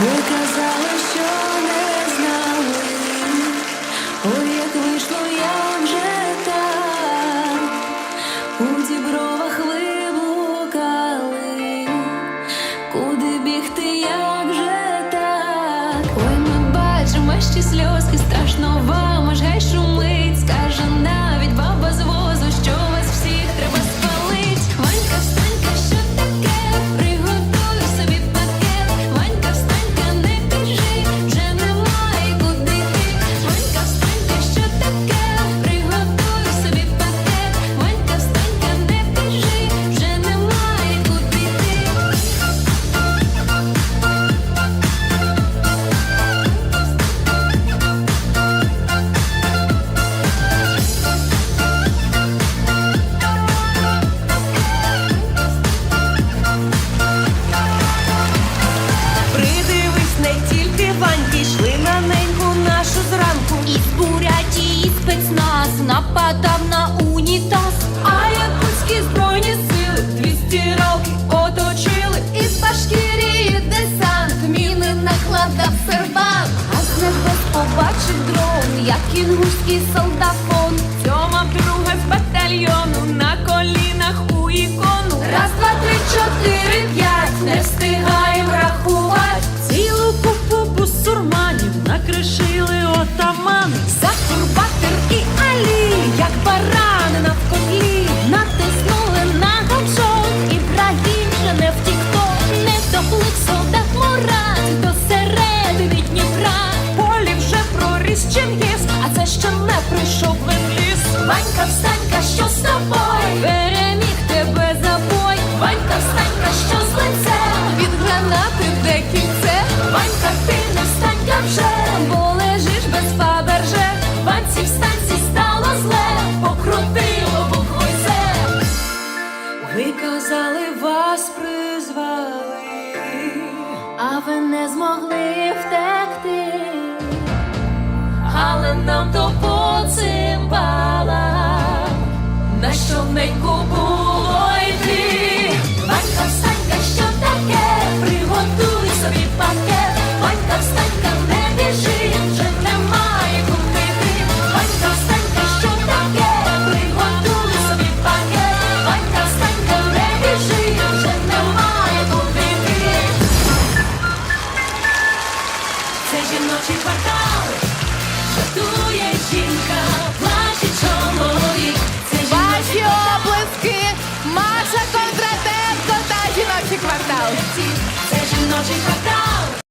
Ви казали, що не знали, ой, як вийшло, як же так, у дібровах виблукали, куди бігти, як же так? Ой, ми бачимо ще сльозки, страшно вам, аж гай спецназ нападав на унітаз. А якутські збройні сили 200 років оточили. Із Башкірії десант міни накладав сербан. А з небес побачив дрон, як інгурський солдафон. Ванька, встанька, що з тобою? Переміг тебе забой. Ванька, встанька, що з лицем? Від гранати де кільце. Ванька, ти не встанька вже, бо лежиш без фаберже. Ванці встанці стало зле, покрутило буквой зе. Ви казали, вас призвали. А ви не змогли втекти. Але нам то по на човненьку було йти. Ванька, встанька, що таке? Приготуй собі пакет. Ванька, встанька, не біжи, вже немає куди йти. Ванька, встанька, що таке? Приготуй собі пакет. Ванька, встанька, не біжи, вже немає куди йти. Це жіночий квартал, жартує жінка, Маша Кондратенко та жіночий квартал. Це жіночий квартал.